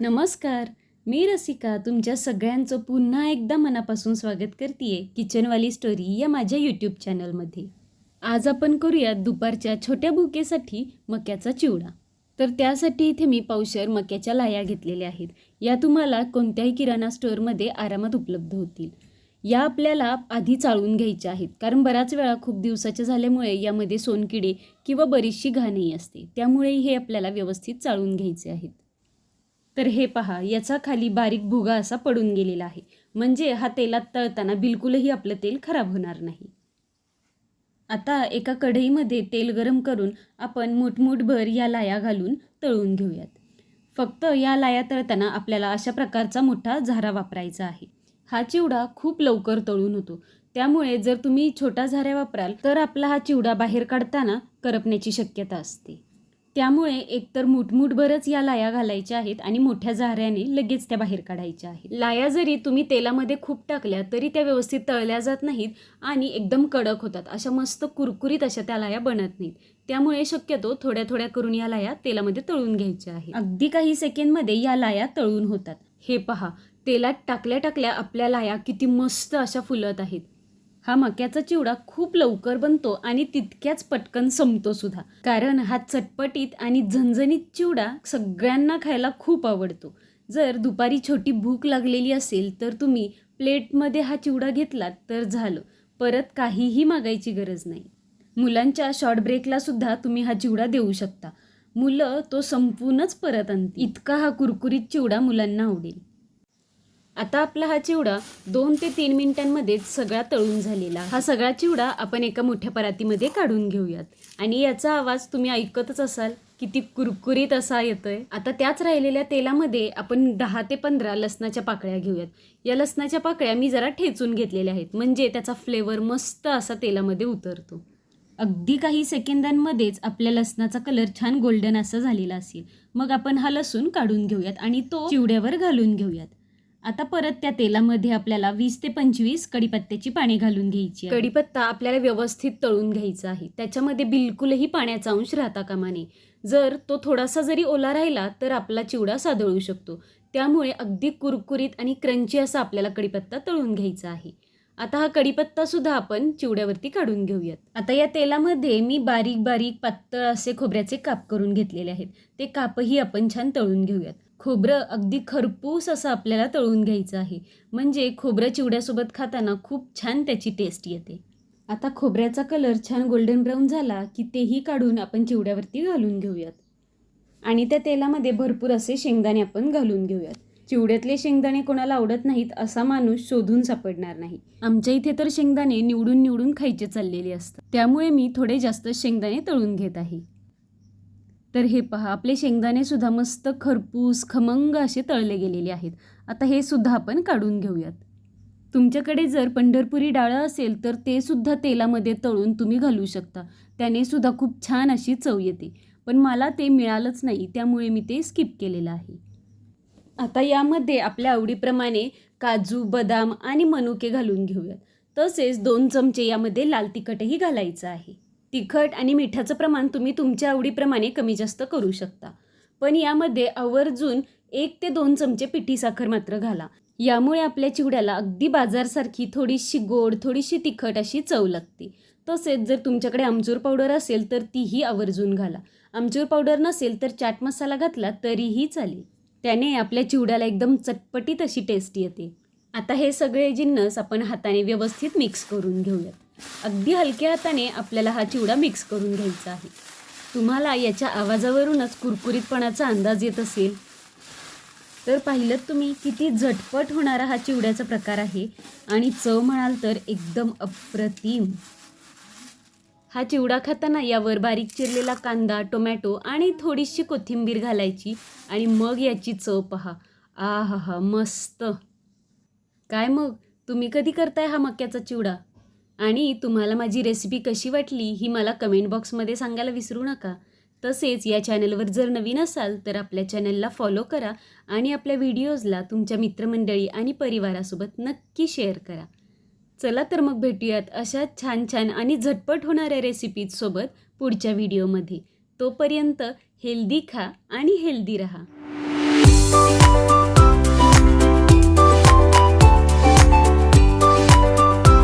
नमस्कार मी रसिका तुमच्या सगळ्यांचं पुन्हा एकदा मनापासून स्वागत करते किचनवाली स्टोरी या माझ्या यूट्यूब चॅनलमध्ये. आज आपण करूयात दुपारच्या छोट्या भुकेसाठी मक्याचा चिवडा. तर त्यासाठी इथे मी पावशर मक्याच्या लाया घेतलेल्या आहेत. या तुम्हाला कोणत्याही किराणा स्टोअरमध्ये आरामात उपलब्ध होतील. या आपल्याला आधी चाळून घ्यायच्या आहेत कारण बऱ्याच वेळा खूप दिवसाच्या झाल्यामुळे यामध्ये सोनकिडे किंवा बरीचशी घाणही असते. त्यामुळे हे आपल्याला व्यवस्थित चाळून घ्यायचे आहेत. तर हे पहा याचा खाली बारीक भुगा असा पडून गेलेला आहे. म्हणजे हा तेलात तळताना बिलकुलही आपलं तेल खराब होणार नाही. आता एका कढईमध्ये तेल गरम करून आपण मुठमुठभर या लाया घालून तळून घेऊयात. फक्त या लाया तळताना आपल्याला अशा प्रकारचा मोठा झारा वापरायचा आहे. हा चिवडा खूप लवकर तळून होतो. त्यामुळे जर तुम्ही छोटा झाऱ्या वापराल तर आपला हा चिवडा बाहेर काढताना करपण्याची शक्यता असते. त्यामुळे एकतर मुठमुठभरच या लाया घालायच्या आहेत आणि मोठ्या झाऱ्याने लगेच त्या बाहेर काढायच्या आहेत. लाया जरी तुम्ही तेलामध्ये खूप टाकल्या तरी त्या व्यवस्थित तळल्या जात नाहीत आणि एकदम कडक होतात. अशा मस्त कुरकुरीत अशा त्या लाया बनत नाहीत. त्यामुळे शक्यतो थोड्या थोड्या करून या लाया तेलामध्ये तळून घ्यायच्या आहेत. अगदी काही सेकंडमध्ये या लाया तळून होतात. हे पहा तेलात टाकल्या टाकल्या आपल्या लाया किती मस्त अशा फुलत आहेत. हा मक्याचा चिवडा खूप लवकर बनतो आणि तितक्याच पटकन संपतो सुद्धा. कारण हा चटपटीत आणि झणझणीत चिवडा सगळ्यांना खायला खूप आवडतो. जर दुपारी छोटी भूक लागलेली असेल तर तुम्ही प्लेटमध्ये हा चिवडा घेतलात तर झालं. परत काहीही मागायची गरज नाही. मुलांच्या शॉर्ट ब्रेकला सुद्धा तुम्ही हा चिवडा देऊ शकता. मुलं तो संपूनच परत आणतील. इतका हा कुरकुरीत चिवडा मुलांना आवडेल. आता आपला हा चिवडा दोन ते तीन मिनिटांमध्येच सगळा तळून झालेला. हा सगळा चिवडा आपण एका मोठ्या परातीमध्ये काढून घेऊयात. आणि याचा आवाज तुम्ही ऐकतच असाल किती कुरकुरीत असा येतोय. आता त्याच राहिलेल्या तेलामध्ये आपण दहा ते पंधरा लसणाच्या पाकळ्या घेऊयात. या लसणाच्या पाकळ्या मी जरा ठेचून घेतलेल्या आहेत. म्हणजे त्याचा फ्लेवर मस्त असा तेलामध्ये उतरतो. अगदी काही सेकंदांमध्येच आपल्या लसणाचा कलर छान गोल्डन असा झालेला असेल. मग आपण हा लसूण काढून घेऊयात आणि तो चिवड्यावर घालून घेऊयात. आता परत त्या तेलामध्ये आपल्याला वीस ते पंचवीस कडीपत्त्याची पाणी घालून घ्यायची कडीपत्ता आपल्याला व्यवस्थित तळून घ्यायचा आहे. त्याच्यामध्ये बिलकुलही पाण्याचा अंश राहता कामा नये. जर तो थोडासा जरी ओला राहिला तर आपला चिवडा सादळू शकतो. त्यामुळे अगदी कुरकुरीत आणि क्रंची असा आपल्याला कडीपत्ता तळून घ्यायचा आहे. आता हा कडीपत्ता सुद्धा आपण चिवड्यावरती काढून घेऊयात. आता या तेलामध्ये मी बारीक बारीक पातळ असे खोबऱ्याचे काप करून घेतलेले आहेत. ते कापही आपण छान तळून घेऊयात. खोबरं अगदी खरपूस असं आपल्याला तळून घ्यायचं आहे. म्हणजे खोबरं चिवड्यासोबत खाताना खूप छान त्याची टेस्ट येते. आता खोबऱ्याचा कलर छान गोल्डन ब्राऊन झाला की तेही काढून आपण चिवड्यावरती घालून घेऊयात. आणि त्या तेलामध्ये भरपूर असे शेंगदाणे आपण घालून घेऊयात. चिवड्यातले शेंगदाणे कोणाला आवडत नाहीत असा माणूस शोधून सापडणार नाही. आमच्या इथे तर शेंगदाणे निवडून निवडून खायचे चाललेले असतात. त्यामुळे मी थोडे जास्त शेंगदाणे तळून घेत आहे. तर हे पहा आपले शेंगदाणे सुद्धा मस्त खरपूस खमंग असे तळले गेलेले आहेत. आता हे सुद्धा आपण काढून घेऊयात. तुमच्याकडे जर पंढरपुरी डाळं असेल तर ते सुद्धा तेलामध्ये तळून तुम्ही घालू शकता. त्याने सुद्धा खूप छान अशी चव येते. पण मला ते मिळालंच नाही त्यामुळे मी ते स्किप केलेलं आहे. आता यामध्ये आपल्या आवडीप्रमाणे काजू बदाम आणि मनुके घालून घेऊयात. तसेच दोन चमचे यामध्ये लाल तिखटही घालायचं आहे. तिखट आणि मिठाचं प्रमाण तुम्ही तुमच्या आवडीप्रमाणे कमी जास्त करू शकता. पण यामध्ये आवर्जून एक ते दोन चमचे पिठी साखर मात्र घाला. यामुळे आपल्या चिवड्याला अगदी बाजारसारखी थोडीशी गोड थोडीशी तिखट अशी चव लागते. तसेच जर तुमच्याकडे आमचूर पावडर असेल तर तीही आवर्जून घाला. आमचूर पावडर नसेल तर चाट मसाला घातला तरीही चालेल. त्याने आपल्या चिवड्याला एकदम चटपटीत अशी टेस्ट येते. आता हे सगळे जिन्नस आपण हाताने व्यवस्थित मिक्स करून घेऊयात. अगदी हलक्या हाताने आपल्याला हा चिवडा मिक्स करून घ्यायचा आहे. तुम्हाला याच्या आवाजावरूनच कुरकुरीतपणाचा अंदाज येत असेल. तर पाहिलं तुम्ही किती झटपट होणारा हा चिवड्याचा प्रकार आहे आणि चव म्हणाल तर एकदम अप्रतिम. हा चिवडा खाताना यावर बारीक चिरलेला कांदा टोमॅटो आणि थोडीशी कोथिंबीर घालायची आणि मग याची चव पहा. आ हा हा मस्त. काय मग? तुम्ही कधी करताय हा मक्याचा चिवडा? आणि तुम्हाला माझी रेसिपी कशी वाटली ही मला कमेंट बॉक्समध्ये सांगायला विसरू नका. तसेच या चॅनलवर जर नवीन असाल तर आपल्या चॅनलला फॉलो करा आणि आपल्या व्हिडिओजला तुमच्या मित्रमंडळी आणि परिवारासोबत नक्की शेअर करा. चला तर मग भेटूयात अशा छान छान आणि झटपट होणाऱ्या रेसिपीजसोबत पुढच्या व्हिडिओमध्ये तोपर्यंत हेल्दी खा आणि हेल्दी रहा.